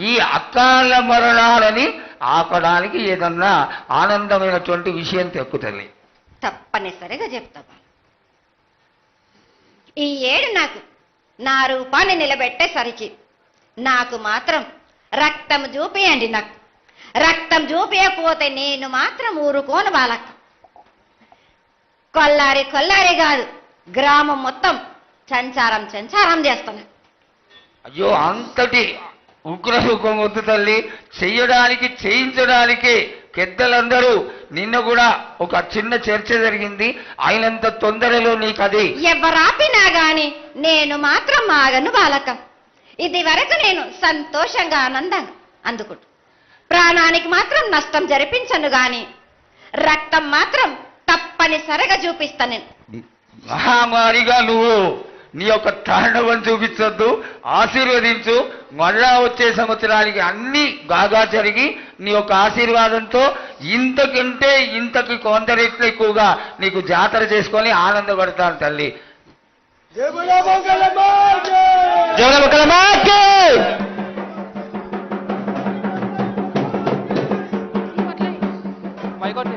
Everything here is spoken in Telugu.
ఈ అకాల మరణాలని ఆపడానికి ఏదన్నా ఆనందమైనటువంటి విషయం తెక్కుతుంది తప్పనిసరిగా చెప్తా. ఈ ఏడు నాకు నా రూపాన్ని నిలబెట్టేసరికి నాకు మాత్రం రక్తం చూపియండి నాకు. రక్తం చూపించకపోతే నేను మాత్రం ఊరుకోను బాలక్క. కొల్లారి కొల్లారి కాదు గ్రామం మొత్తం సంచారం సంచారం చేస్తాను. అయ్యో అంతటి ఉగ్రసుఖం వద్దు తల్లి. చెయ్యడానికి చేయించడానికి పెద్దలందరూ నిన్న కూడా ఒక చిన్న చర్చ జరిగింది. అయినంత తొందరలో నీకు అది ఎవరాపినా గాని నేను మాత్రం ఆగను బాలక. ఇది వరకు నేను సంతోషంగా ఆనందంగా అందుకుంటు. ప్రాణానికి మాత్రం నష్టం జరిపించను గాని రక్తం మాత్రం తప్పనిసరిగా చూపిస్తాను నేను. మహామారిగా నువ్వు నీ యొక్క తాండవం చూపించొద్దు ఆశీర్వదించు మళ్ళా వచ్చే సంవత్సరానికి అన్ని బాగా జరిగి నీ యొక్క ఆశీర్వాదంతో ఇంతకంటే ఇంతకి కొంత రెట్లు ఎక్కువగా నీకు జాతర చేసుకొని ఆనందపడతాను తల్లి. మైకోట్